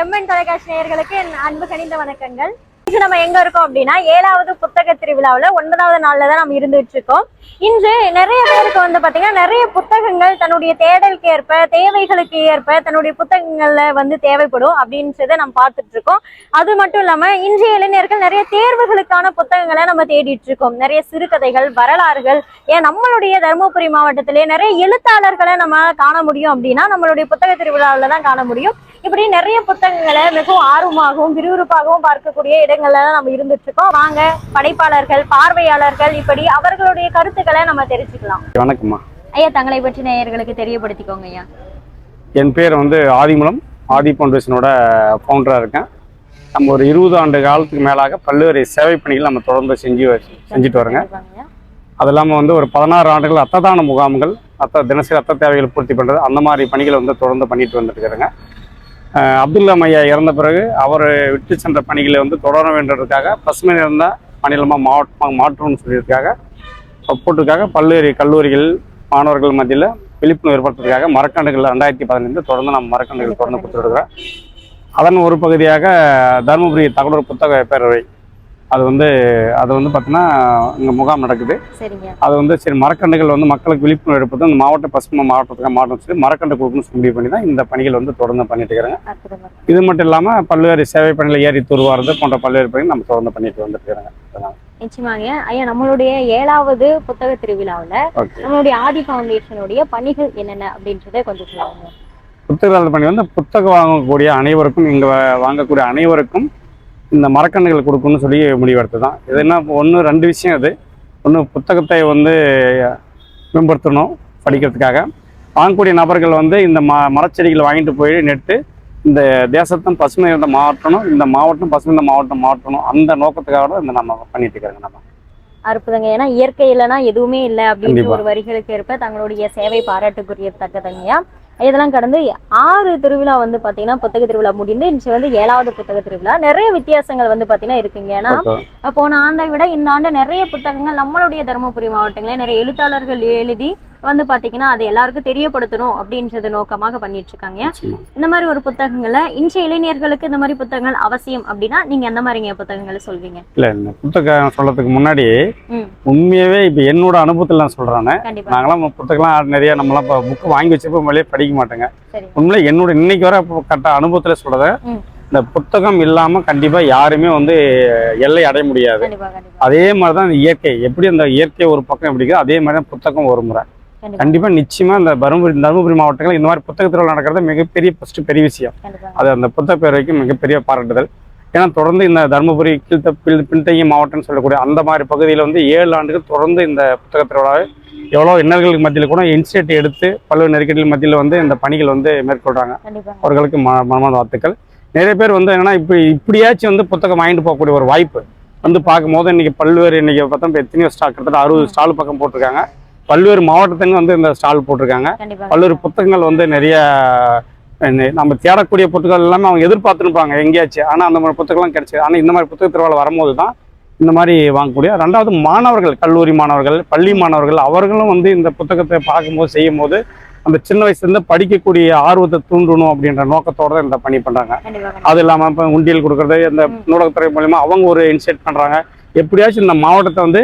MN தொலைக்காட்சி நேயர்களுக்கு என் அன்பு கணிந்த வணக்கங்கள். இன்று நம்ம எங்க இருக்கோம் அப்படின்னா ஏழாவது புத்தக திருவிழாவில் ஒன்பதாவது நாள்ல தான் நம்ம இருந்துட்டு இருக்கோம். இன்று நிறைய பேருக்கு வந்து பாத்தீங்கன்னா நிறைய புத்தகங்கள் தன்னுடைய தேடலுக்கு ஏற்ப தேவைகளுக்கு ஏற்ப தன்னுடைய புத்தகங்கள்ல வந்து தேவைப்படும் அப்படின்றத நம்ம பார்த்துட்டு இருக்கோம். அது மட்டும் இல்லாம இன்றைய இளைஞர்கள் நிறைய தேர்வுகளுக்கான புத்தகங்களை நம்ம தேடிட்டு இருக்கோம். நிறைய சிறுகதைகள் வரலாறுகள் ஏன் நம்மளுடைய தருமபுரி மாவட்டத்திலே நிறைய எழுத்தாளர்களை நம்ம காண முடியும் அப்படின்னா நம்மளுடைய புத்தக திருவிழாவில் தான் காண முடியும். இப்படி நிறைய புத்தகங்களை மிகவும் ஆர்வமாகவும் விறுவிறுப்பாகவும் பார்க்கக்கூடிய இடம் இடங்கள்ல நம்ம இருந்துட்டு இருக்கோம் வாங்க படைப்பாளர்கள் பார்வையாளர்கள் இப்படி அவர்களுடைய கருத்துக்களை நம்ம தெரிஞ்சுக்கலாம். வணக்கம்மா. ஐயா தங்களை பற்றி நேயர்களுக்கு தெரியப்படுத்திக்கோங்க ஐயா. என் பேர் வந்து ஆதிமூலம் ஆதி ஃபவுண்டேஷனோட ஃபவுண்டராக இருக்கேன். நம்ம ஒரு இருபது ஆண்டு காலத்துக்கு மேலாக பல்வேறு சேவை பணிகள் நம்ம தொடர்ந்து செஞ்சு செஞ்சுட்டு வரோங்க. அது இல்லாமல் வந்து ஒரு பதினாறு ஆண்டுகள் ரத்த தான முகாம்கள் ரத்த தினசரி ரத்த தேவைகளை பூர்த்தி பண்ணுறது அந்த மாதிரி பணிகளை வந்து தொடர்ந்து பண்ணிட்டு வந்துட்டு இருக்கிறேங்க. அப்துல்லா ஐயா இறந்த பிறகு அவர் விட்டு சென்ற பணிகளை வந்து தொடர வேண்டதுக்காக பசுமை நிறந்த மாநிலமாக மாவட்டமாக மாற்றணும்னு சொல்லியிருக்காக சப்போர்ட்டுக்காக பல்வேறு கல்லூரிகள் மாணவர்கள் மத்தியில் விழிப்புணர்வு ஏற்படுத்துறதுக்காக மரக்கண்டுகள் ரெண்டாயிரத்தி பதினைந்து தொடர்ந்து நம்ம மரக்கண்டுகள் தொடர்ந்து கொடுத்துருக்குறோம் அதன் ஒரு பகுதியாக தருமபுரி தகவல் புத்தக பேரவை அது வந்து அது வந்து பார்த்தீங்கன்னா இங்கே முகாம் நடக்குது. அது வந்து சரி மரக்கண்டுகள் வந்து மக்களுக்கு விழிப்புணர்வு ஏற்படுத்த இந்த மாவட்ட பசுமை மாவட்டத்துக்கு மாவட்டம் சொல்லி மரக்கண்டு கொடுக்கணும்னு சொல்லி பண்ணி தான் இந்த பணிகள் வந்து தொடர்ந்து பண்ணிட்டு இருக்கிறாங்க. இது மட்டும் இல்லாமல் பல்வேறு சேவை பணிகளை ஏறி துருவாரது போன்ற பல்வேறு பணிகள் நம்ம தொடர்ந்து பண்ணிட்டு வந்துட்டு இருக்கிறாங்க. நிச்சயமாங்க. ஐயா நம்மளுடைய ஏழாவது புத்தக திருவிழாவுல நம்மளுடைய ஆதி ஃபவுண்டேஷனுடைய பணிகள் என்னென்ன அப்படின்றத கொஞ்சம் சொல்லுங்க. புத்தக பணி வந்து புத்தகம் வாங்கக்கூடிய அனைவருக்கும் இங்கே வாங்கக்கூடிய அனைவருக்கும் இந்த மரக்கன்றுகள் கொடுக்கணும்னு சொல்லி முடிவெடுத்து தான் இது என்ன ஒன்று ரெண்டு விஷயம் அது ஒன்று புத்தகத்தை வந்து மேம்படுத்தணும் படிக்கிறதுக்காக. வாங்கக்கூடிய நபர்கள் வந்து இந்த ம மரச்செடிகள் வாங்கிட்டு போய் நெட்டு இந்த தேசத்தும் பசுமை இருந்த மாவட்டணும் இந்த மாவட்டம் பசுமை மாவட்டம் மாற்றணும். அந்த நோக்கத்துக்காக இந்த நம்ம பண்ணிட்டு இருக்கிறோங்க நம்ம. அற்புதங்க. ஏன்னா இயற்கை இல்லைன்னா எதுவுமே இல்லை அப்படின்ற கண்டிப்பா. ஒரு வரிகளுக்கு ஏற்ப தங்களுடைய சேவை பாராட்டுக்குரிய தக்கதங்கய்யா. இதெல்லாம் கடந்து ஆறு திருவிழா வந்து பாத்தீங்கன்னா புத்தக திருவிழா முடிந்து இன்று வந்து ஏழாவது புத்தக திருவிழா நிறைய வித்தியாசங்கள் வந்து பாத்தீங்கன்னா இருக்குங்க ஏன்னா. போன ஆண்டை விட இந்த ஆண்டு நிறைய புத்தகங்கள் நம்மளுடைய தருமபுரி மாவட்டங்களே நிறைய எழுத்தாளர்கள் எழுதி வந்து பாத்தீங்கன்னா அதை எல்லாருக்கும் தெரியப்படுத்தணும் அப்படின்றது நோக்கமாக பண்ணிட்டு இருக்காங்க. இந்த மாதிரி ஒரு புத்தகங்களை இன்றைய இளைஞர்களுக்கு இந்த மாதிரி புத்தகங்கள் அவசியம் அப்படின்னா நீங்க எந்த மாதிரிங்க புத்தகங்களை சொல்வீங்க? இல்லை இந்த புத்தகம் சொல்றதுக்கு முன்னாடி உண்மையாவே இப்போ என்னோட அனுபவத்தில் நான் கண்டிப்பா. நாங்களாம் புத்தகம்லாம் நிறைய நம்மளாம் புக்கு வாங்கி வச்சிருப்போம் வெளியே படிக்க மாட்டோங்க. உண்மையில என்னோட இன்னைக்கு வர கட்ட அனுபவத்தில் சொல்றத. இந்த புத்தகம் இல்லாம கண்டிப்பா யாருமே வந்து எல்லை அடைய முடியாது. அதே மாதிரி தான் இந்த இயற்கை. எப்படி அந்த இயற்கை ஒரு பக்கம் எப்படி இருக்கோ அதே மாதிரி தான் புத்தகம் ஒரு முறை. கண்டிப்பா. நிச்சயமா இந்த தருமபுரி தருமபுரி மாவட்டங்கள் இந்த மாதிரி புத்தக திருவிழா நடக்கிறது மிகப்பெரிய ஃபர்ஸ்ட் பெரிய விஷயம். அது அந்த புத்தக பேரவைக்கு மிகப்பெரிய பாராட்டுதல். ஏன்னா தொடர்ந்து இந்த தருமபுரி கீழ்த்த பின் பின்தங்கிய மாவட்டம்னு சொல்லக்கூடிய அந்த மாதிரி பகுதியில் வந்து ஏழு ஆண்டுகள் தொடர்ந்து இந்த புத்தக திருவிழாவை எவ்வளோ இன்னல்களுக்கு மத்தியில் கூட இனிஷியேட் எடுத்து பல்வேறு நெருக்கடிகள் மத்தியில் வந்து இந்த பணிகள் வந்து மேற்கொள்றாங்க. கண்டிப்பா. அவர்களுக்கு ம மனமார்ந்த வாழ்த்துக்கள். நிறைய பேர் வந்து என்னன்னா இப்போ இப்படியாச்சும் வந்து புத்தகம் வாங்கிட்டு போகக்கூடிய ஒரு வாய்ப்பு வந்து பார்க்கும்போது இன்னைக்கு பல்வேறு இன்னைக்கு பார்த்தா எத்தனையோ ஸ்டால் கிட்டத்தட்ட அறுபது ஸ்டால் பக்கம் போட்டிருக்காங்க. பல்வேறு மாவட்டத்துங்க வந்து இந்த ஸ்டால் போட்டிருக்காங்க. பல்வேறு புத்தகங்கள் வந்து நிறைய நம்ம தேடக்கூடிய புத்தகங்கள் எல்லாமே அவங்க எதிர்பார்த்துருப்பாங்க எங்கேயாச்சும் ஆனால் அந்த மாதிரி புத்தகம்லாம் கிடைச்சது. ஆனால் இந்த மாதிரி புத்தக திருவிழா வரும்போது தான் இந்த மாதிரி வாங்கக்கூடிய ரெண்டாவது மாணவர்கள் கல்லூரி மாணவர்கள் பள்ளி மாணவர்கள் அவர்களும் வந்து இந்த புத்தகத்தை பார்க்கும்போது செய்யும்போது அந்த சின்ன வயசுலேருந்து படிக்கக்கூடிய ஆர்வத்தை தூண்டணும் அப்படின்ற நோக்கத்தோட தான் இந்த பணி பண்ணுறாங்க அது இல்லாமல் இப்போ உண்டியல் கொடுக்குறது இந்த. நூலகத்துறை மூலியமா அவங்க ஒரு இனிஷியேட் பண்ணுறாங்க எப்படியாச்சும் இந்த மாவட்டத்தை வந்து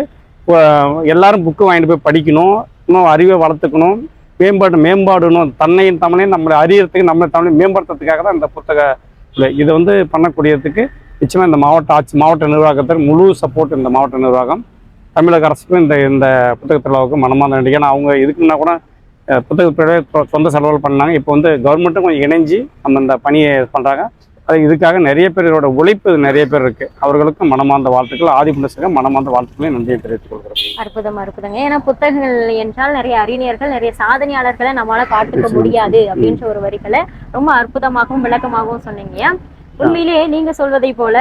எல்லாரும் புக்கு வாங்கிட்டு போய் படிக்கணும் இன்னும் அறிவை வளர்த்துக்கணும் மேம்பாடு மேம்பாடணும் தன்னையும் தமிழையும் நம்மளை அறியறதுக்கு நம்மளை தமிழை மேம்படுத்துறதுக்காக தான் இந்த புத்தக இது. இதை வந்து பண்ணக்கூடியதுக்கு நிச்சயமாக இந்த மாவட்ட ஆட்சி மாவட்ட நிர்வாகத்திற்கு முழு சப்போர்ட் இந்த மாவட்ட நிர்வாகம். தமிழக அரசுக்கும் இந்த இந்த புத்தக திருவிழாவுக்கு மனமார்ந்த நன்றி. ஏன்னா அவங்க இதுக்குன்னா கூட அஹ், புத்தக திருவிழா சொந்த செலவுகள் பண்ணாங்க. இப்போ வந்து கவர்மெண்ட்டும் கொஞ்சம் இணைஞ்சு அந்த பணியை பண்ணுறாங்க அது இதுக்காக நிறைய பேரோட உழைப்பு நிறைய பேர் இருக்கு. அவர்களுக்கும் மனமார்ந்த வாழ்த்துக்கள். ஆதிபுண்டசுக்கு மனமார்ந்த வாழ்த்துக்களையும் நன்றியை தெரிவித்துக் கொள்கிறேன் அற்புதம் அற்புதங்க. ஏன்னா புத்தகங்கள் என்றால் நிறைய அறிஞர்கள் நிறைய சாதனையாளர்களை நம்மளால காட்டுக்க முடியாது அப்படின்ற ஒரு வரிகளை ரொம்ப அற்புதமாகவும் விளக்கமாகவும் சொன்னீங்க உண்மையிலேயே நீங்க சொல்வதை போல.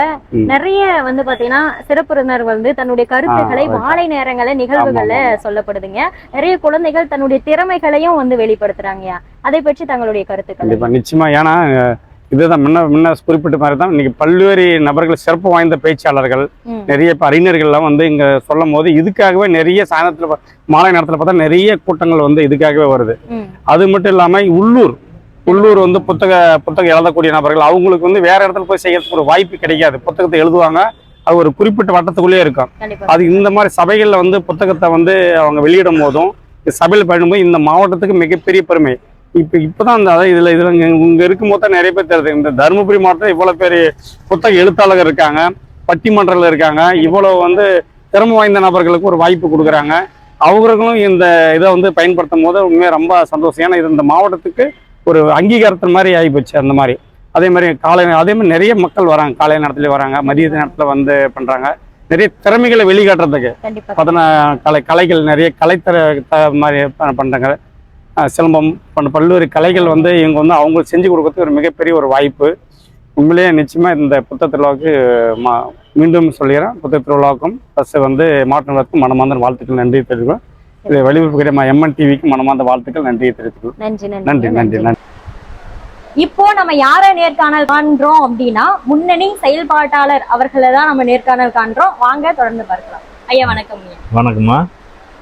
நிறைய வந்து பாத்தீங்கன்னா சிறப்புரினர் வந்து தன்னுடைய கருத்துக்களை மாலை நேரங்கள நிகழ்வுகள்ல சொல்லப்படுதுங்க. நிறைய குழந்தைகள் தன்னுடைய திறமைகளையும் வந்து வெளிப்படுத்துறாங்க அதை பற்றி தங்களுடைய கருத்துக்கள் நிச்சயமா. ஏன்னா இதுதான் முன்ன முன்ன குறிப்பிட்ட மாதிரி தான் இன்னைக்கு பல்வேறு நபர்கள் சிறப்பு வாய்ந்த பேச்சாளர்கள். நிறைய அறிஞர்கள்லாம் வந்து இங்க சொல்லும் போது இதுக்காகவே நிறைய சாயந்தரத்துல மாலை நேரத்துல பார்த்தா நிறைய கூட்டங்கள் வந்து இதுக்காகவே வருது. அது மட்டும் இல்லாம உள்ளூர் உள்ளூர் வந்து புத்தக புத்தகம் எழுதக்கூடிய நபர்கள் அவங்களுக்கு வந்து வேற இடத்துல போய் செய்யறதுக்கு ஒரு வாய்ப்பு கிடைக்காது. புத்தகத்தை எழுதுவாங்க அது ஒரு குறிப்பிட்ட வட்டத்துக்குள்ளேயே இருக்கும். அது இந்த மாதிரி சபைகளில் வந்து புத்தகத்தை வந்து அவங்க வெளியிடும் போதும் சபையில் பயன்போது இந்த மாவட்டத்துக்கு மிகப்பெரிய பெருமை. இப்போ இப்போதான் அந்த அதாவது இதில் இதில் இங்கே இங்கே இருக்கும்போது தான் நிறைய பேர் தெரியுது. இந்த தருமபுரி மாவட்டத்தில் இவ்வளோ பேர் புத்தக எழுத்தாளர்கள் இருக்காங்க பட்டிமன்றங்கள் இருக்காங்க இவ்வளோ வந்து திறமை வாய்ந்த நபர்களுக்கு ஒரு வாய்ப்பு கொடுக்குறாங்க. அவர்களும் இந்த இதை வந்து பயன்படுத்தும் போது உண்மையாக ரொம்ப சந்தோஷம். ஏன்னா இது இந்த மாவட்டத்துக்கு ஒரு அங்கீகாரத்தின் மாதிரி ஆகிப்போச்சு அந்த மாதிரி. அதே மாதிரி காலை அதே மாதிரி நிறைய மக்கள் வராங்க. காலை நேரத்துல வராங்க மதிய நேரத்தில் வந்து பண்ணுறாங்க நிறைய திறமைகளை வெளிக்காட்டுறதுக்கு. பார்த்தோன்னா கலை கலைகள் நிறைய கலைத்தர மாதிரி ப- பண்றாங்க. அஹ் சிலம்பம் பண்ண பல்வேறு கலைகள் வந்து இவங்க வந்து அவங்களுக்கு செஞ்சு கொடுக்கறதுக்கு ஒரு மிகப்பெரிய ஒரு வாய்ப்பு. உண்மையிலேயே நிச்சயமா இந்த புத்தக திருவிழாவுக்கு மா மீண்டும் சொல்லிடுறேன் புத்தக திருவிழாவுக்கும் ப்ளஸ் வந்து மாற்றுவதற்கும் மனமார்ந்த வாழ்த்துக்கள் நன்றி தெரிவிக்கிறோம் இது வெளியுறவுக்குரிய எம்என் டிவிக்கு மனமார்ந்த வாழ்த்துக்கள் நன்றியை தெரிவித்துக்கிறோம் நன்றி நன்றி. நன்றி நன்றி இப்போ நம்ம யாரை நேர்காணல் காண்றோம் அப்படின்னா முன்னணி செயல்பாட்டாளர் அவர்களை தான் நம்ம நேர்காணல் காண்றோம். வாங்க தொடர்ந்து பார்க்கலாம். ஐயா வணக்கம் வணக்கம்மா.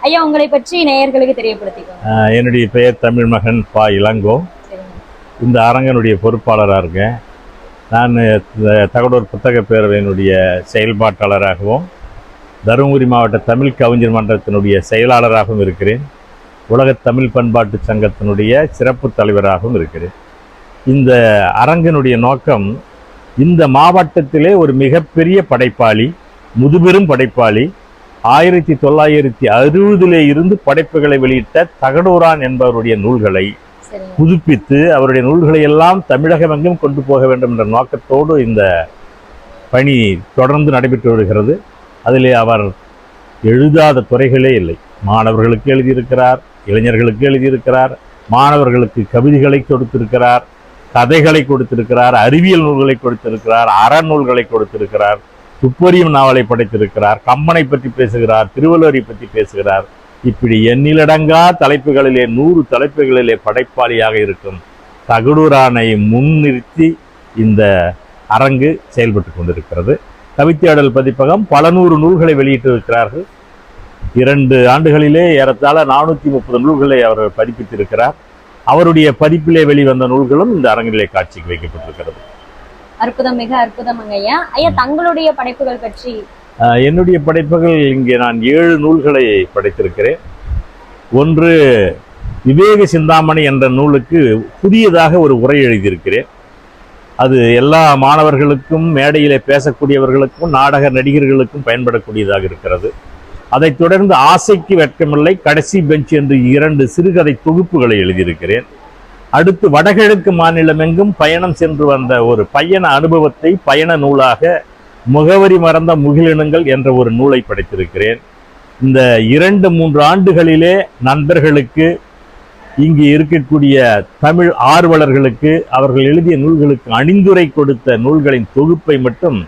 ஐயா உங்களை பற்றி நேயர்களுக்கு தெரியப்படுத்திக்கோங்க என்னுடைய பெயர் தமிழ் மகன் பா இளங்கோ. இந்த அரங்கனுடைய பொறுப்பாளராக இருக்கேன். நான் தகடூர் புத்தக பேரவையினுடைய செயல்பாட்டாளராகவும் தருமபுரி மாவட்ட தமிழ் கவிஞர் மன்றத்தினுடைய செயலாளராகவும் இருக்கிறேன். உலகத் தமிழ் பண்பாட்டு சங்கத்தினுடைய சிறப்பு தலைவராகவும் இருக்கிறேன். இந்த அரங்கினுடைய நோக்கம் இந்த மாவட்டத்திலே ஒரு மிகப்பெரிய படைப்பாளி முதுபெரும் படைப்பாளி ஆயிரத்தி தொள்ளாயிரத்தி அறுபதிலே இருந்து படைப்புகளை வெளியிட்ட தகடூரான் என்பவருடைய நூல்களை புதுப்பித்து அவருடைய நூல்களை எல்லாம் தமிழகமெங்கும் கொண்டு போக வேண்டும் என்ற நோக்கத்தோடு இந்த பணி தொடர்ந்து நடைபெற்று வருகிறது. அதிலே அவர் எழுதாத துறைகளே இல்லை. மாணவர்களுக்கு எழுதியிருக்கிறார் இளைஞர்களுக்கு எழுதியிருக்கிறார் மாணவர்களுக்கு கவிதைகளை கொடுத்திருக்கிறார் கதைகளை கொடுத்திருக்கிறார் அறிவியல் நூல்களை கொடுத்திருக்கிறார் அறநூல்களை கொடுத்திருக்கிறார். துப்பறியும் நாவலை படைத்திருக்கிறார். கம்பனை பற்றி பேசுகிறார் திருவள்ளுவரை பற்றி பேசுகிறார். இப்படி எண்ணிலடங்கா தலைப்புகளிலே நூறு தலைப்புகளிலே படைப்பாளியாக இருக்கும் தகடூரானை முன்னிறுத்தி இந்த அரங்கு செயல்பட்டு கொண்டிருக்கிறது. கவித்தேடல் பதிப்பகம் பல நூறு நூல்களை வெளியிட்டிருக்கிறார்கள். இரண்டு ஆண்டுகளிலே ஏறத்தாழ நானூற்றி முப்பது நூல்களை அவர் பதிப்பித்திருக்கிறார். அவருடைய பதிப்பிலே வெளிவந்த நூல்களும் இந்த அரங்கிலே காட்சிக்கு வைக்கப்பட்டிருக்கிறது. அற்புதம் மிக அற்புதம் ஐயா. ஐயா தங்களுடைய படைப்புகள் பற்றி. என்னுடைய படைப்புகள் இங்கே நான் ஏழு நூல்களை படைத்திருக்கிறேன். ஒன்று விவேக சிந்தாமணி என்ற நூலுக்கு புதியதாக ஒரு உரை எழுதியிருக்கிறேன். அது எல்லா மாணவர்களுக்கும் மேடையில் பேசக்கூடியவர்களுக்கும் நாடக நடிகர்களுக்கும் பயன்படக்கூடியதாக இருக்கிறது. அதைத் தொடர்ந்து ஆசைக்கு வெட்கமில்லை கடைசி பெஞ்ச் என்று இரண்டு சிறுகதை தொகுப்புகளை எழுதியிருக்கிறேன். அடுத்து வடகிழக்கு மாநிலமெங்கும் பயணம் சென்று வந்த ஒரு பயண அனுபவத்தை பயண நூலாக முகவரி மறந்த முகிலினங்கள் என்ற ஒரு நூலை படைத்திருக்கிறேன். இந்த இரண்டு மூன்று ஆண்டுகளிலே நண்பர்களுக்கு இங்கு இருக்கக்கூடிய தமிழ் ஆர்வலர்களுக்கு அவர்கள் எழுதிய நூல்களுக்கு அணிந்துரை கொடுத்த நூல்களின் தொகுப்பை மட்டும்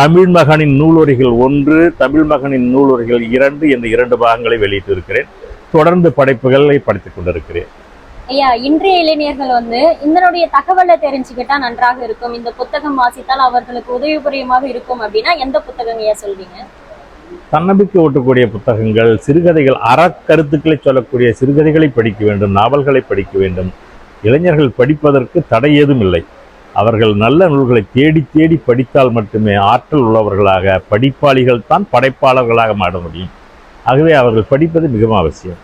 தமிழ் மகனின் நூலுரைகள் ஒன்று தமிழ் மகனின் நூலுரைகள் இரண்டு என்ற இரண்டு பாகங்களை வெளியிட்டிருக்கிறேன். தொடர்ந்து படைப்புகளை படித்துக் கொண்டிருக்கிறேன். ஐயா இன்றைய இளைஞர்கள் வந்து இதனுடைய தகவலை தெரிஞ்சுக்கிட்டா நன்றாக இருக்கும். இந்த புத்தகம் வாசித்தால் அவர்களுக்கு உதவி புரியுமாக இருக்கும் அப்படின்னா எந்த புத்தகம் ஐயா சொல்வீங்க? தன்னம்பிக்கை ஓட்டக்கூடிய புத்தகங்கள் சிறுகதைகள் அறக்கருத்துக்களை சொல்லக்கூடிய சிறுகதைகளை படிக்க வேண்டும் நாவல்களை படிக்க வேண்டும். இளைஞர்கள் படிப்பதற்கு தடை ஏதும் இல்லை. அவர்கள் நல்ல நூல்களை தேடி தேடி படித்தால் மட்டுமே ஆற்றல் உள்ளவர்களாக படிப்பாளிகள் தான் படைப்பாளர்களாக மாற முடியும். ஆகவே அவர்கள் படிப்பது மிகவும் அவசியம்.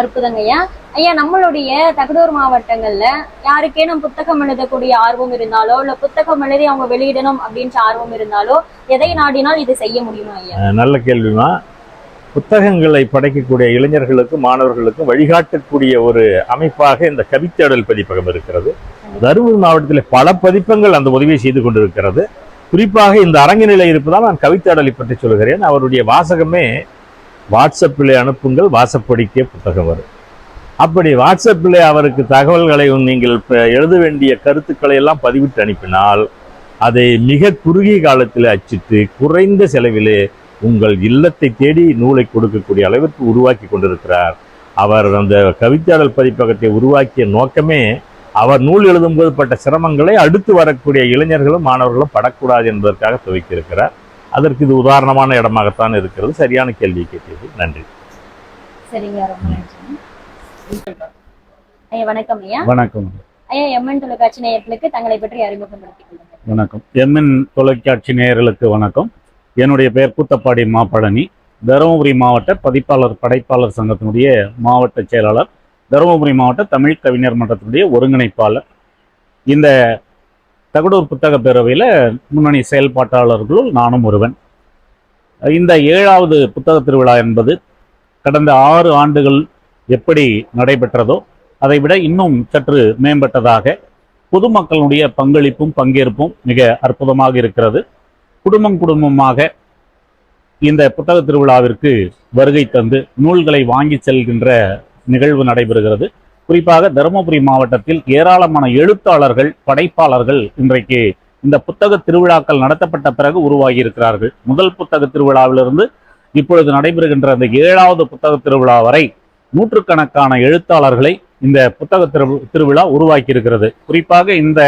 அற்புதங்க ஐயா. ஐயா நம்மளுடைய தகடூர் மாவட்டங்கள்ல யாருக்கேனும் புத்தகம் எழுதக்கூடிய ஆர்வம் இருந்தாலோ இல்ல புத்தகம் எழுதி அவங்க வெளியிடணும் அப்படின்ற ஆர்வம் இருந்தாலோ எதை நாடினால் இது செய்ய முடியுமா ஐயா? நல்ல கேள்விமா. புத்தகங்களை படைக்கக்கூடிய இளைஞர்களுக்கும் மாணவர்களுக்கும் வழிகாட்டக்கூடிய ஒரு அமைப்பாக இந்த கவித்தேடல் பதிப்பகம் இருக்கிறது. தருமபுரி மாவட்டத்தில் பல பதிப்பங்கள் அந்த உதவியை செய்து கொண்டிருக்கிறது. குறிப்பாக இந்த அரங்கினிலை இருப்பதால் நான் கவித்தேடலை பற்றி சொல்கிறேன் அவருடைய வாசகமே வாட்ஸ்அப்பில் அனுப்புங்கள் வாசப்படிக்க புத்தகம் வரும். அப்படி வாட்ஸ்அப்பில் அவருக்கு தகவல்களை நீங்கள் எழுத வேண்டிய கருத்துக்களை எல்லாம் பதிவிட்டு அனுப்பினால் அதை மிக குறுகிய காலத்தில் அச்சிட்டு குறைந்த செலவிலே உங்கள் இல்லத்தை தேடி நூலை கொடுக்கக்கூடிய அளவிற்கு உருவாக்கி கொண்டிருக்கிறார். அவர் அந்த கவிதையாடல் பதிப்பகத்தை உருவாக்கிய நோக்கமே அவர் நூல் எழுதும்போது பட்ட சிரமங்களை அடுத்து வரக்கூடிய இளைஞர்களும் மாணவர்களும் படக்கூடாது என்பதற்காக துவக்கியிருக்கிறார். அதற்கு இது உதாரணமான இடமாகத்தான் இருக்கிறது. சரியான கேள்வி கேட்டது நன்றி. சரிங்க ரொம்ப நன்றி. ஐயா வணக்கம் ஐயா. வணக்கம். ஐயா எம்என் தொலைக்காட்சி நேயர்களுக்கு தங்களை பற்றி அறிமுகப்படுத்திக் வணக்கம். எம்என் தொலைக்காட்சி நேயர்களுக்கு வணக்கம். என்னுடைய பெயர் கூத்தப்பாடி மாப்பழனி. தருமபுரி மாவட்ட பதிப்பாளர் படைப்பாளர் சங்கத்தினுடைய மாவட்ட செயலாளர் தருமபுரி மாவட்ட தமிழ் கவிஞர் மன்றத்தினுடைய ஒருங்கிணைப்பாளர். இந்த தகடூர் புத்தக பேரவையில் முன்னணி செயல்பாட்டாளர்களுள் நானும் ஒருவன். இந்த ஏழாவது புத்தக திருவிழா என்பது கடந்த ஆறு ஆண்டுகள் எப்படி நடைபெற்றதோ அதை விட இன்னும் சற்று மேம்பட்டதாக பொதுமக்களுடைய பங்களிப்பும் பங்கேற்பும் மிக அற்புதமாக இருக்கிறது. குடும்பம் குடும்பமாக இந்த புத்தக திருவிழாவிற்கு வருகை தந்து நூல்களை வாங்கி செல்கின்ற நிகழ்வு நடைபெறுகிறது. குறிப்பாக தருமபுரி மாவட்டத்தில் ஏராளமான எழுத்தாளர்கள் படைப்பாளர்கள் இன்றைக்கு இந்த புத்தக திருவிழாக்கள் நடத்தப்பட்ட பிறகு உருவாகி இருக்கிறார்கள். முதல் புத்தக திருவிழாவிலிருந்து இப்பொழுது நடைபெறுகின்ற அந்த ஏழாவது புத்தக திருவிழா வரை நூற்றுக்கணக்கான எழுத்தாளர்களை இந்த புத்தக திரு திருவிழா உருவாக்கி இருக்கிறது. குறிப்பாக இந்த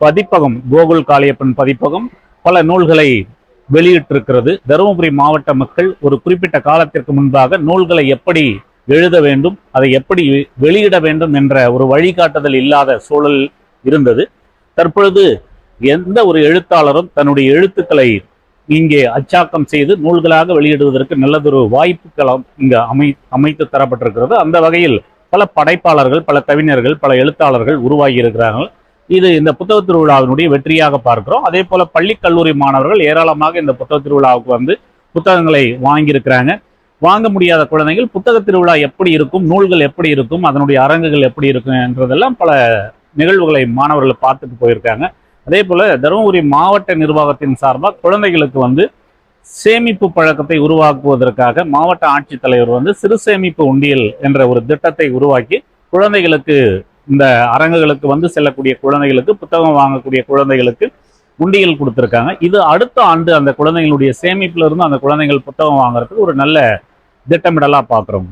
பதிப்பகம் கோகுல் காளியப்பன் பதிப்பகம் பல நூல்களை வெளியிட்டிருக்கிறது. தருமபுரி மாவட்ட மக்கள் ஒரு குறிப்பிட்ட காலத்திற்கு முன்பாக நூல்களை எப்படி எழுத வேண்டும் அதை எப்படி வெளியிட வேண்டும் என்ற ஒரு வழிகாட்டுதல் இல்லாத சூழல் இருந்தது. தற்பொழுது எந்த ஒரு எழுத்தாளரும் தன்னுடைய எழுத்துக்களை இங்கே அச்சாக்கம் செய்து நூல்களாக வெளியிடுவதற்கு நல்லதொரு வாய்ப்புகளும் இங்கு அமை அமைத்து தரப்பட்டிருக்கிறது. அந்த வகையில் பல படைப்பாளர்கள் பல கவிஞர்கள் பல எழுத்தாளர்கள் உருவாகி இருக்கிறார்கள் இது இந்த புத்தக திருவிழாவினுடைய வெற்றியாக பார்க்கிறோம். அதே போல பள்ளி கல்லூரி மாணவர்கள் ஏராளமாக இந்த புத்தக திருவிழாவுக்கு வந்து புத்தகங்களை வாங்கியிருக்கிறாங்க. வாங்க முடியாத குழந்தைகள் புத்தக திருவிழா எப்படி இருக்கும் நூல்கள் எப்படி இருக்கும் அதனுடைய அரங்குகள் எப்படி இருக்கும் என்றதெல்லாம் பல நிகழ்வுகளை மாணவர்கள் பார்த்துட்டு போயிருக்காங்க. அதே போல தருமபுரி மாவட்ட நிர்வாகத்தின் சார்பாக குழந்தைகளுக்கு வந்து சேமிப்பு பழக்கத்தை உருவாக்குவதற்காக மாவட்ட ஆட்சித்தலைவர் வந்து சிறு சேமிப்பு உண்டியல் என்ற ஒரு திட்டத்தை உருவாக்கி குழந்தைகளுக்கு இந்த அரங்குகளுக்கு வந்து செல்லக்கூடிய குழந்தைகளுக்கு புத்தகம் வாங்கக்கூடிய குழந்தைகளுக்கு உண்டியல் கொடுத்துருக்காங்க. இது அடுத்த ஆண்டு அந்த குழந்தைகளுடைய சேமிப்புல இருந்து அந்த குழந்தைகள் புத்தகம் வாங்குறதுக்கு ஒரு நல்ல திட்டமிடலா பார்க்குறோம்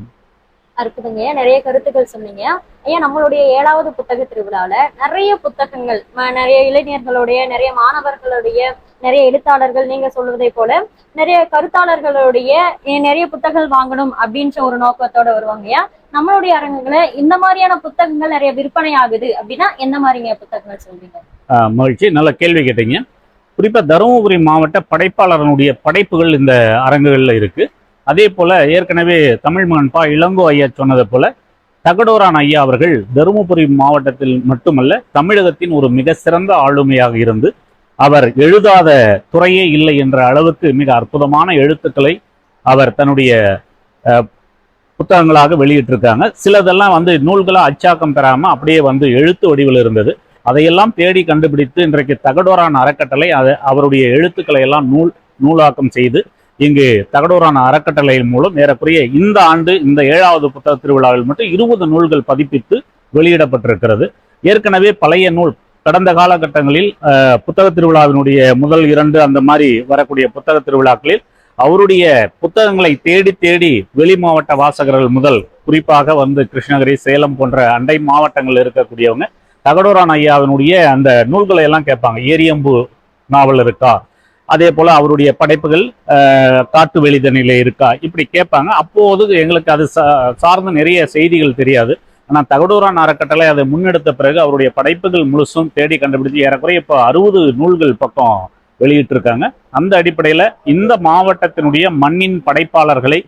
அற்புதங்க. நிறைய கருத்துக்கள் சொன்னீங்க. ஐயா நம்மளுடைய ஏழாவது புத்தக திருவிழால நிறைய புத்தகங்கள் நிறைய இளைஞர்களுடைய நிறைய மாணவர்களுடைய நிறைய எழுத்தாளர்கள் நீங்க சொல்வதை போல நிறைய கருத்தாளர்களுடைய நிறைய புத்தகங்கள் வாங்கணும் அப்படின்ற ஒரு நோக்கத்தோட வருவாங்க. ஐயா நம்மளுடைய அரங்குகளை இந்த மாதிரியான புத்தகங்கள் நிறைய விற்பனை ஆகுது அப்படின்னா எந்த மாதிரிங்க புத்தகங்கள் சொல்றீங்க? மகிழ்ச்சி. நல்ல கேள்வி கேட்டீங்க. குறிப்பா தருமபுரி மாவட்ட படைப்பாளரனுடைய படைப்புகள் இந்த அரங்குகள்ல இருக்கு. அதே போல ஏற்கனவே தமிழ் பா இளங்கோ ஐயா சொன்னதை போல தகடோரான் ஐயா அவர்கள் தருமபுரி மாவட்டத்தில் மட்டுமல்ல தமிழகத்தின் ஒரு மிக சிறந்த ஆளுமையாக இருந்து அவர் எழுதாத துறையே இல்லை என்ற அளவுக்கு மிக அற்புதமான எழுத்துக்களை அவர் தன்னுடைய புத்தகங்களாக வெளியிட்டிருக்காங்க. சிலதெல்லாம் வந்து நூல்களாக அச்சாக்கம் பெறாமல் அப்படியே வந்து எழுத்து வடிவில் இருந்தது. அதையெல்லாம் தேடி கண்டுபிடித்து இன்றைக்கு தகடோரான் அறக்கட்டளை அதை அவருடைய எழுத்துக்களை எல்லாம் நூல் நூலாக்கம் செய்து இங்கு தகடூரான அறக்கட்டளை மூலம் ஏறக்குறைய இந்த ஆண்டு இந்த ஏழாவது புத்தக திருவிழாவில் மட்டும் இருபது நூல்கள் பதிப்பித்து வெளியிடப்பட்டிருக்கிறது. ஏற்கனவே பழைய நூல் கடந்த காலகட்டங்களில் புத்தக திருவிழாவினுடைய முதல் இரண்டு அந்த மாதிரி வரக்கூடிய புத்தக திருவிழாக்களில் அவருடைய புத்தகங்களை தேடி தேடி வெளி மாவட்ட வாசகர்கள் முதல் குறிப்பாக வந்து கிருஷ்ணகிரி சேலம் போன்ற அண்டை மாவட்டங்களில் இருக்கக்கூடியவங்க தகடூரான ஐயாவினுடைய அந்த நூல்களை எல்லாம் கேட்பாங்க. ஏரியம்பு நாவல் இருக்கா? அதே போல அவருடைய படைப்புகள் காட்டு வெளிதனிலே இருக்கா? இப்படி கேட்பாங்க. அப்போது எங்களுக்கு அது சா- சார்ந்த நிறைய செய்திகள் தெரியாது. ஆனால் தகடூரான் அறக்கட்டளை அதை முன்னெடுத்த பிறகு அவருடைய படைப்புகள் முழுசும் தேடி கண்டுபிடிச்சு ஏறக்குறைய இப்போ அறுபது நூல்கள் பக்கம் வெளியிட்டிருக்காங்க. அந்த அடிப்படையில் இந்த மாவட்டத்தினுடைய மண்ணின் படைப்பாளர்களை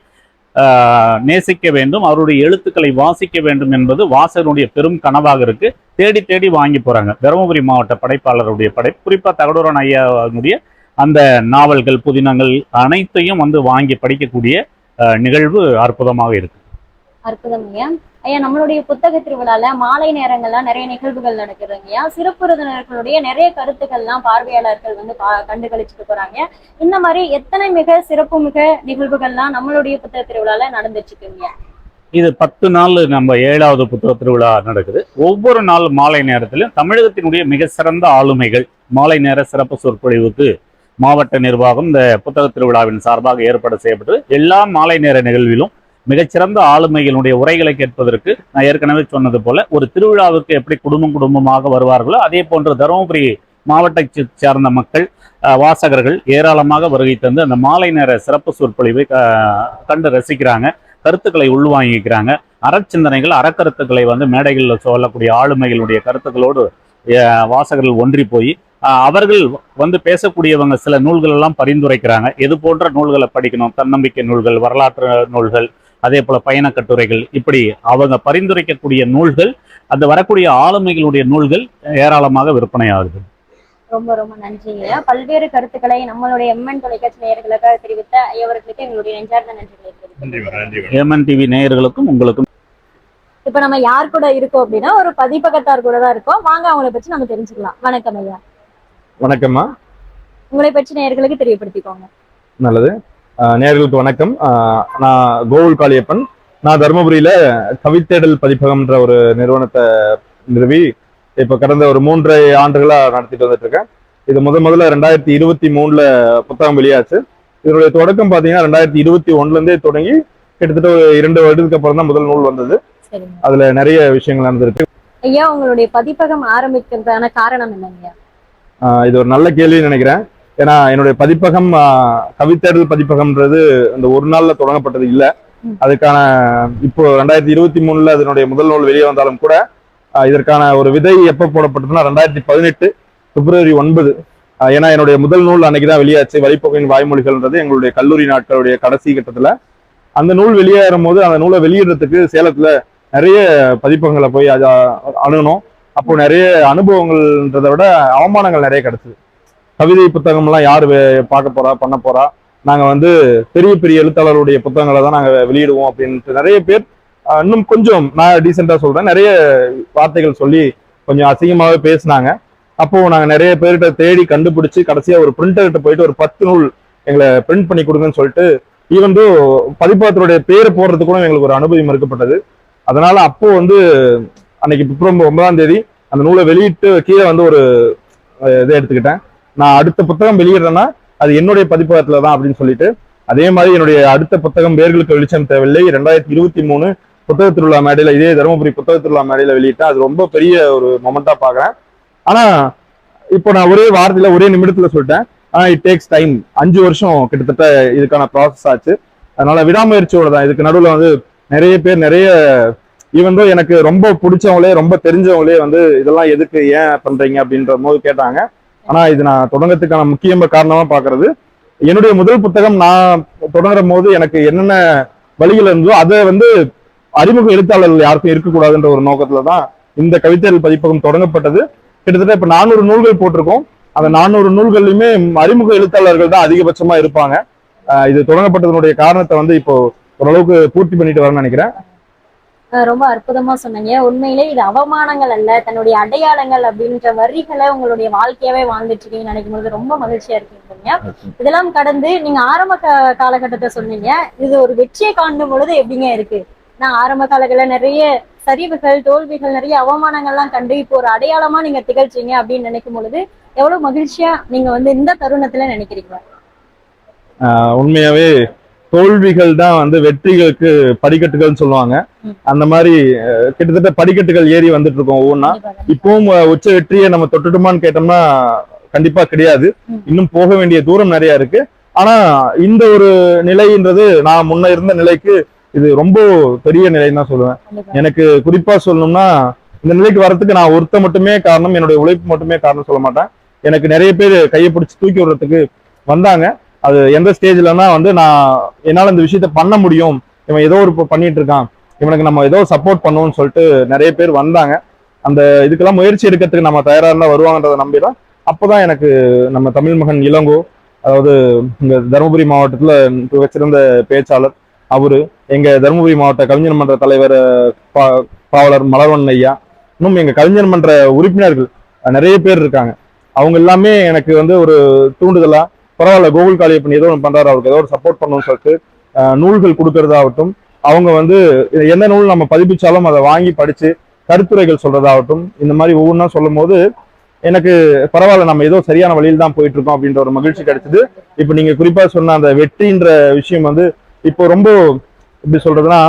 நேசிக்க வேண்டும். அவருடைய எழுத்துக்களை வாசிக்க வேண்டும் என்பது வாசகனுடைய பெரும் கனவாக இருக்கு. தேடி தேடி வாங்கி போறாங்க. தருமபுரி மாவட்ட படைப்பாளருடைய படை குறிப்பா தகடூரன் ஐயாவுடைய அந்த நாவல்கள் புதினங்கள் அனைத்தையும் வந்து வாங்கி படிக்கக்கூடிய நிகழ்வு அற்புதமாக இருக்கு. அற்புதம் ஐயா. ஐயா நம்மளுடைய புத்தக திருவிழால மாலை நேரங்கள்ல நிறைய நிகழ்வுகள் நடக்குதுங்க ஐயா. சிறப்பு விருந்தினர்களுடைய நிறைய கருத்துக்கள்லாம் பார்வையாளர்கள் வந்து பா- கண்டுகளிச்சுட்டு போறாங்க இந்த மாதிரி எத்தனை மிக சிறப்பு மிக நிகழ்வுகள்லாம் நம்மளுடைய புத்தக திருவிழால இருக்குங்க இது பத்து நாள் நம்ம ஏழாவது புத்தக திருவிழா நடக்குது. ஒவ்வொரு நாள் மாலை நேரத்திலும் தமிழகத்தினுடைய மிக சிறந்த ஆளுமைகள் மாலை நேர சிறப்பு சொற்பொழிவுக்கு மாவட்ட நிர்வாகம் இந்த புத்தக திருவிழாவின் சார்பாக ஏற்பாடு செய்யப்பட்டு எல்லா மாலை நேர நிகழ்விலும் மிகச்சிறந்த ஆளுமைகளுடைய உரைகளை கேட்பதற்கு நான் ஏற்கனவே சொன்னது போல ஒரு திருவிழாவுக்கு எப்படி குடும்பம் குடும்பமாக வருவார்களோ அதே போன்று தருமபுரி மாவட்டத்தை சார்ந்த மக்கள் வாசகர்கள் ஏராளமாக வருகை தந்து அந்த மாலை நேர சிறப்பு சொற்பொழிவை கண்டு ரசிக்கிறாங்க கருத்துக்களை உள்வாங்கிக்கிறாங்க. அறச்சிந்தனைகள் அறக்கருத்துக்களை வந்து மேடைகளில் சொல்லக்கூடிய ஆளுமைகளுடைய கருத்துக்களோடு வாசகர்கள் ஒன்றி போய் அவர்கள் வந்து பேசக்கூடியவங்க சில நூல்கள் எல்லாம் பரிந்துரைக்கிறாங்க. எது போன்ற நூல்களை படிக்கணும்? தன்னம்பிக்கை நூல்கள் வரலாற்று நூல்கள் அதே போல பயண கட்டுரைகள் இப்படி அவங்க பரிந்துரைக்கக்கூடிய நூல்கள் அந்த வரக்கூடிய ஆளுமைகளுடைய நூல்கள் ஏராளமாக விற்பனையாகுது. ரொம்ப ரொம்ப நன்றிங்க பல்வேறு கருத்துக்களை நம்மளுடைய எம்என் தொலைக்காட்சி நேயர்களுக்காக தெரிவித்த ஐயவர்களுக்கு எங்களுடைய நெஞ்சார்ந்த நன்றிகளை ஏமன் டிவி நேயர்களுக்கும் உங்களுக்கும் இப்ப நம்ம யார் கூட இருக்கோம் அப்படின்னா ஒரு பதிப்பகத்தார் கூட தான் இருக்கோம். வாங்க அவங்களை பற்றி நம்ம தெரிஞ்சுக்கலாம். வணக்கம் ஐயா. வணக்கம்மா. உங்களை பற்றி நேயர்களுக்கு தெரியப்படுத்திக்கோங்க. நல்லது. ஆஹ் நேயர்களுக்கு வணக்கம். நான் கோகுல் காளியப்பன். நான் தருமபுரியில கவித்தேடல் பதிப்பகம்ன்ற ஒரு நிறுவனத்தை நிறுவி இப்ப கடந்த ஒரு மூன்றரை ஆண்டுகளா நடத்திட்டு வந்துட்டு இருக்கேன் இது முத முதல்ல ரெண்டாயிரத்தி இருபத்தி மூணுல புத்தகம் வெளியாச்சு. இதனுடைய தொடக்கம் பாத்தீங்கன்னா ரெண்டாயிரத்தி இருபத்தி ஒண்ணுல இருந்தே தொடங்கி கிட்டத்தட்ட ஒரு இரண்டு வருடத்துக்கு அப்புறம் தான் முதல் நூல் வந்தது. அதுல நிறைய விஷயங்கள் நடந்திருக்கு. ஐயா உங்களுடைய பதிப்பகம் ஆரம்பிக்கிறதுக்கான காரணம் என்னங்க இது ஒரு நல்ல கேள்வின்னு நினைக்கிறேன். ஏன்னா என்னுடைய பதிப்பகம் கவித்தேடல் பதிப்பகம்ன்றது அந்த ஒரு நாள்ல தொடங்கப்பட்டது இல்ல. அதுக்கான இப்போ ரெண்டாயிரத்தி இருபத்தி மூணுல அதனுடைய முதல் நூல் வெளியே வந்தாலும் கூட இதற்கான ஒரு விதை எப்ப போடப்பட்டதுன்னா ரெண்டாயிரத்தி பதினெட்டு பிப்ரவரி ஒன்பது. ஏன்னா என்னுடைய முதல் நூல் அன்னைக்கு தான் வெளியாச்சு. வழிப்போக்கின் வாய்மொழிகள்ன்றது எங்களுடைய கல்லூரி நாட்களுடைய கடைசி கட்டத்துல. அந்த நூல் வெளியேறும் போது அந்த நூலை வெளியிடுறதுக்கு சேலத்துல நிறைய பதிப்பகங்களை போய் அதை அணுகணும். அப்போ நிறைய அனுபவங்கள்ன்றதை விட அவமானங்கள் நிறைய கிடச்சிது. கவிதை புத்தகம்லாம் யார் பார்க்க போறா பண்ண போறா? நாங்கள் வந்து பெரிய பெரிய எழுத்தாளருடைய புத்தகங்களை தான் நாங்கள் வெளியிடுவோம் அப்படின்ட்டு நிறைய பேர் இன்னும் கொஞ்சம் நான் டீசெண்டாக சொல்கிறேன் நிறைய வார்த்தைகள் சொல்லி கொஞ்சம் அசிங்கமாகவே பேசினாங்க. அப்போது நாங்கள் நிறைய பேர்கிட்ட தேடி கண்டுபிடிச்சி கடைசியாக ஒரு பிரிண்டர்கிட்ட போயிட்டு ஒரு பத்து நூல் எங்களை பிரிண்ட் பண்ணி கொடுங்கன்னு சொல்லிட்டு ஈவன் தோ பதிப்பகத்தினுடைய பேர் போடுறது கூட எங்களுக்கு ஒரு அனுமதி மறுக்கப்பட்டது. அதனால அப்போ வந்து அன்னைக்கு பிப்ரவரி ஒன்பதாம் தேதி அந்த நூலை வெளியிட்டு கீழே வந்து ஒரு இதை எடுத்துக்கிட்டேன். நான் அடுத்த புத்தகம் வெளியிடுறேன்னா அது என்னுடைய பதிப்பகத்துல தான் அப்படின்னு சொல்லிட்டு அதே மாதிரி என்னுடைய அடுத்த புத்தகம் வேர்களுக்கு வெளிச்சம் தேவையில்லை. ரெண்டாயிரத்தி இருபத்தி மூணு புத்தக திருவிழா மேடையில இதே தருமபுரி புத்தக திருவிழா மேடையில வெளியிட்டேன். அது ரொம்ப பெரிய ஒரு மொமெண்டா பாக்குறேன் ஆனா இப்போ நான் ஒரே வாரத்துல ஒரே நிமிடத்துல சொல்லிட்டேன். ஆனா இட் டேக்ஸ் டைம் அஞ்சு வருஷம் கிட்டத்தட்ட இதுக்கான ப்ராசஸ் ஆச்சு. அதனால விடாமுயற்சியோட தான். இதுக்கு நடுவில் வந்து நிறைய பேர் நிறைய ஈவன் எனக்கு ரொம்ப பிடிச்சவங்களே ரொம்ப தெரிஞ்சவங்களே வந்து இதெல்லாம் எதுக்கு ஏன் பண்றீங்க அப்படின்ற போது கேட்டாங்க. ஆனா இது நான் தொடங்கத்துக்கான முக்கிய காரணமா பாக்குறது. என்னுடைய முதல் புத்தகம் நான் தொடங்குற போது எனக்கு என்னென்ன வழிகள் இருந்ததோ அதை வந்து அறிமுக எழுத்தாளர்கள் யாருக்கும் இருக்கக்கூடாதுன்ற ஒரு நோக்கத்துல தான் இந்த கவிதைகள் பதிப்பகம் தொடங்கப்பட்டது. கிட்டத்தட்ட இப்ப நானூறு நூல்கள் போட்டிருக்கோம். அந்த நானூறு நூல்கள்லயுமே அறிமுக எழுத்தாளர்கள் தான் அதிகபட்சமா இருப்பாங்க. இது தொடங்கப்பட்டதனுடைய காரணத்தை வந்து இப்போ ஓரளவுக்கு பூர்த்தி பண்ணிட்டு வரேன்னு நினைக்கிறேன். ரொம்ப அற்புதமா சொன்னீங்க. உண்மையிலே இது அவமானங்கள் அல்ல தன்னுடைய அடையாளங்கள் அப்படின்ற வரிகளை உங்களுடைய வாழ்க்கையாவே வாழ்ந்துட்டு இருக்கீங்கன்னு நினைக்கும் போது ரொம்ப மகிழ்ச்சியா இருக்கீங்க இதெல்லாம் கடந்து நீங்க ஆரம்ப காலகட்டத்தை சொன்னீங்க. இது ஒரு வெற்றியை காணும் பொழுது எப்படிங்க இருக்கு? நான் ஆரம்ப காலங்களில் நிறைய சரிவுகள் தோல்விகள் நிறைய அவமானங்கள்லாம் கண்டு இப்போ ஒரு அடையாளமா நீங்க திகழ்ச்சீங்க அப்படின்னு நினைக்கும் பொழுது எவ்வளவு மகிழ்ச்சியா நீங்க வந்து இந்த தருணத்துல நினைக்கிறீங்க? உண்மையாவே தோல்விகள் தான் வந்து வெற்றிகளுக்கு படிக்கட்டுகள்னு சொல்லுவாங்க. அந்த மாதிரி கிட்டத்தட்ட படிக்கட்டுகள் ஏறி வந்துட்டு இருக்கோம் ஒவ்வொன்றா. இப்பவும் உச்ச வெற்றியை நம்ம தொட்டுட்டுமான்னு கேட்டோம்னா கண்டிப்பா கிடையாது. இன்னும் போக வேண்டிய தூரம் நிறைய இருக்கு ஆனா இந்த ஒரு நிலைன்றது நான் முன்ன இருந்த நிலைக்கு இது ரொம்ப பெரிய நிலைன்னு தான் சொல்லுவேன். எனக்கு குறிப்பா சொல்லணும்னா இந்த நிலைக்கு வரதுக்கு நான் ஒருத்த மட்டுமே காரணம் என்னுடைய உழைப்பு மட்டுமே காரணம் சொல்ல மாட்டேன் எனக்கு நிறைய பேர் கையை பிடிச்சி தூக்கி விடுறதுக்கு வந்தாங்க அது எந்த ஸ்டேஜ்லன்னா வந்து நான் என்னால் இந்த விஷயத்த பண்ண முடியும். இவன் ஏதோ ஒரு பண்ணிட்டு இருக்கான். இவனுக்கு நம்ம ஏதோ சப்போர்ட் பண்ணுவோம்னு சொல்லிட்டு நிறைய பேர் வந்தாங்க. அந்த இதுக்கெல்லாம் முயற்சி எடுக்கிறதுக்கு நம்ம தயாராக இருந்தால் வருவாங்கன்றதை நம்பிதான். அப்பதான் எனக்கு நம்ம தமிழ் மகன் இளங்கோ அதாவது இந்த தருமபுரி மாவட்டத்தில் மிகச்சிறந்த பேச்சாளர் அவரு எங்க தருமபுரி மாவட்ட கவிஞர் மன்ற தலைவர் பா- பாவலர் மலர்வன் ஐயா இன்னும் எங்க கவிஞர் மன்ற உறுப்பினர்கள் நிறைய பேர் இருக்காங்க. அவங்க எல்லாமே எனக்கு வந்து ஒரு தூண்டுதலா பரவாயில்ல கோகுல் காளியப்பன் ஏதோ ஒன்று பண்றாரு அவருக்கு ஏதோ ஒரு சப்போர்ட் பண்ணணும்னு சொல்லிட்டு நூல்கள் கொடுக்கறதாகட்டும் அவங்க வந்து எந்த நூல் நம்ம பதிப்பிச்சாலும் அதை வாங்கி படிச்சு கருத்துரைகள் சொல்றதாகட்டும் இந்த மாதிரி ஒவ்வொன்றா சொல்லும் போது எனக்கு பரவாயில்ல நம்ம ஏதோ சரியான வழியில் தான் போயிட்டு இருக்கோம் அப்படின்ற ஒரு மகிழ்ச்சி கிடைச்சது. இப்போ நீங்க குறிப்பா சொன்ன அந்த வெற்றின்ற விஷயம் வந்து இப்போ ரொம்ப எப்படி சொல்றதுன்னா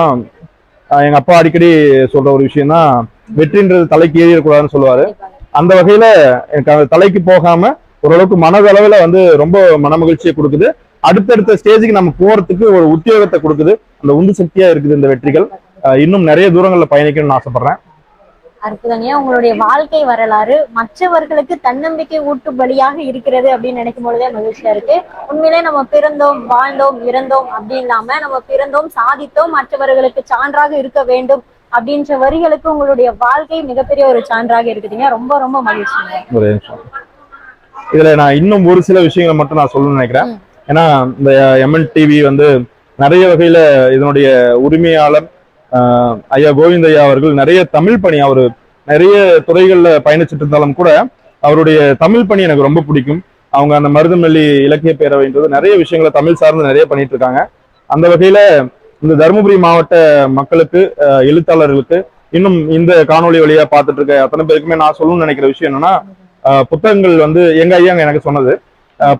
எங்க அப்பா அடிக்கடி சொல்ற ஒரு விஷயம் தான் வெற்றின்றது தலைக்கு ஏறிடக்கூடாதுன்னு சொல்லுவாரு. அந்த வகையில எனக்கு அந்த தலைக்கு போகாம ஓரளவுக்கு மனதளவுல வந்து ரொம்ப மனமகிழ்ச்சியை கொடுக்குது. அடுத்தடுத்த ஸ்டேஜுக்கு நம்ம போறதுக்கு ஒரு உத்தியோகத்தை கொடுக்குது. அந்த உந்து சக்தியா இருக்குது இந்த வெற்றிகள். இன்னும் நிறைய தூரங்கள்ல பயணிக்கணும்னு ஆசைப்படுறேன். அற்புதங்க உங்களுடைய வாழ்க்கை வரலாறு மற்றவர்களுக்கு தன்னம்பிக்கை ஊட்டுபடியாக இருக்கிறது அப்படின்னு நினைக்கும் பொழுதே மகிழ்ச்சியா இருக்கு. உண்மையிலே நம்ம பிறந்தோம் வாழ்ந்தோம் இறந்தோம் அப்படி இல்லாம நம்ம பிறந்தோம் சாதித்தோம் மற்றவர்களுக்கு சான்றாக இருக்க வேண்டும் அப்படின்ற வரிகளுக்கு உங்களுடைய வாழ்க்கை மிகப்பெரிய ஒரு சான்றாக இருக்குதுங்க. ரொம்ப ரொம்ப மகிழ்ச்சிங்க. இதுல நான் இன்னும் ஒரு சில விஷயங்களை மட்டும் நான் சொல்லணும்னு நினைக்கிறேன். ஏன்னா இந்த எம்என் டிவி வந்து நிறைய வகையில இதனுடைய உரிமையாளர் ஆஹ், ஐயா கோவிந்த் ஐயா அவர்கள் நிறைய தமிழ் பணி அவர் நிறைய துறைகள்ல பயணிச்சுட்டு இருந்தாலும் கூட அவருடைய தமிழ் பணி எனக்கு ரொம்ப பிடிக்கும். அவங்க அந்த மருதமல்லி இலக்கிய பேரவைன்றது நிறைய விஷயங்களை தமிழ் சார்ந்து நிறைய பண்ணிட்டு இருக்காங்க. அந்த வகையில இந்த தருமபுரி மாவட்ட மக்களுக்கு எழுத்தாளர்களுக்கு இன்னும் இந்த காணொளி வழியா பார்த்துட்டு இருக்க அத்தனை பேருக்குமே நான் சொல்லணும்னு நினைக்கிற விஷயம் என்னன்னா புத்தகங்கள் வந்து எங்க ஐயா எனக்கு சொன்னது.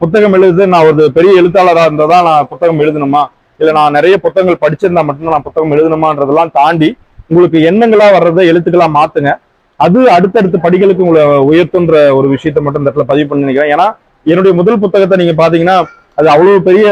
புத்தகம் எழுது நான் ஒரு பெரிய எழுத்தாளரா இருந்தா தான் நான் புத்தகம் எழுதணுமா? இல்லை நான் நிறைய புத்தகங்கள் படிச்சிருந்தா மட்டும்தான் நான் புத்தகம் எழுதணுமான்றதெல்லாம் தாண்டி உங்களுக்கு எண்ணங்களா வர்றதை எழுத்துக்களா மாத்துங்க. அது அடுத்தடுத்த படிகளுக்கு உங்களை உயர்த்துன்ற ஒரு விஷயத்த மட்டும் இந்த இடத்துல பதிவு பண்ணி நினைக்கிறேன். ஏன்னா என்னுடைய முதல் புத்தகத்தை நீங்க பாத்தீங்கன்னா அது அவ்வளவு பெரிய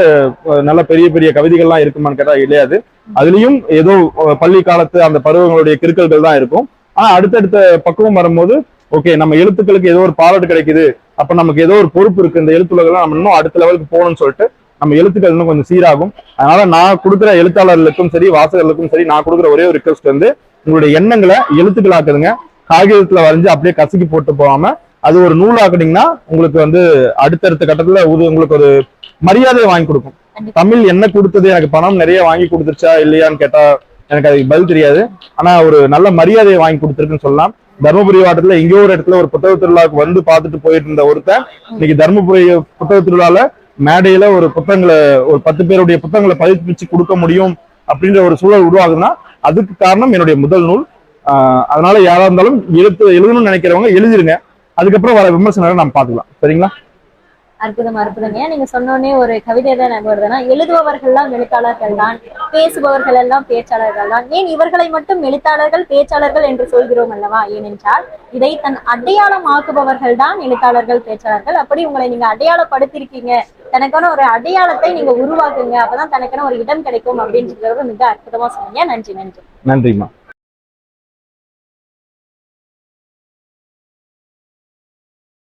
நல்ல பெரிய பெரிய கவிதைகள்லாம் இருக்குமான்னு கேட்டா இல்லையாது. அதுலயும் ஏதோ பள்ளி காலத்து அந்த பருவங்களுடைய கிருக்கல்கள் தான் இருக்கும். ஆனா அடுத்தடுத்த பக்குவம் வரும்போது ஓகே நம்ம எழுத்துக்களுக்கு ஏதோ ஒரு பாராட்டு கிடைக்குது அப்ப நமக்கு ஏதோ ஒரு பொறுப்பு இருக்கு இந்த எழுத்துலகெல்லாம் நம்ம இன்னும் அடுத்த லெவலுக்கு போகணும்னு சொல்லிட்டு நம்ம எழுத்துக்கள் இன்னும் கொஞ்சம் சீராகும். அதனால நான் கொடுக்குற எழுத்தாளர்களுக்கும் சரி வாசகர்களுக்கும் சரி நான் கொடுக்குற ஒரே ஒரு ரிக்வஸ்ட் வந்து உங்களுடைய எண்ணங்களை எழுத்துக்களாக்குதுங்க. காகிதத்துல வரைஞ்சு அப்படியே கசக்கி போட்டு போகாம அது ஒரு நூலாக்குனீங்கன்னா உங்களுக்கு வந்து அடுத்தடுத்த கட்டத்துல உது- உங்களுக்கு ஒரு மரியாதையை வாங்கி கொடுக்கும். தமிழ் என்ன கொடுத்தது எனக்கு பணம் நிறைய வாங்கி கொடுத்துருச்சா இல்லையான்னு கேட்டா எனக்கு அதுக்கு பதில் தெரியாது. ஆனா ஒரு நல்ல மரியாதையை வாங்கி கொடுத்துருக்குன்னு சொல்லலாம். தருமபுரி மாவட்டத்துல எங்கேயோ ஒரு இடத்துல ஒரு புத்தக திருவிழாவுக்கு வந்து பார்த்துட்டு போயிட்டு இருந்த ஒருத்தன் இன்னைக்கு தர்மபுரி புத்தக திருவிழால மேடையில ஒரு புத்தகங்களை ஒரு பத்து பேருடைய புத்தகங்களை பதிப்பிச்சு கொடுக்க முடியும் அப்படின்ற ஒரு சூழல் உருவாகுதுன்னா அதுக்கு காரணம் என்னுடைய முதல் நூல். ஆஹ் அதனால யாரா இருந்தாலும் எழுத்து எழுதணும்னு நினைக்கிறவங்க எழுதிருங்க. அதுக்கப்புறம் வர விமர்சனங்களை நம்ம பாத்துக்கலாம் சரிங்களா? அற்புதம் அற்புதங்க. நீங்க சொன்னோடனே ஒரு கவிதை தான் எனக்கு வருதுன்னா எழுதுபவர்கள்லாம் எழுத்தாளர்கள் தான் பேசுபவர்கள் எல்லாம் பேச்சாளர்கள் தான். ஏன் இவர்களை மட்டும் எழுத்தாளர்கள் பேச்சாளர்கள் என்று சொல்கிறோம் அல்லவா? ஏனென்றால் இதை தன் அடையாளமாக்குபவர்கள் தான் எழுத்தாளர்கள் பேச்சாளர்கள். அப்படி உங்களை நீங்க அடையாளப்படுத்திருக்கீங்க தனக்கான ஒரு அடையாளத்தை நீங்க உருவாக்குங்க. அப்பதான் தனக்கான ஒரு இடம் கிடைக்கும் அப்படின்றது மிக அற்புதமா சொன்னீங்க. நன்றி நன்றி. நன்றிமா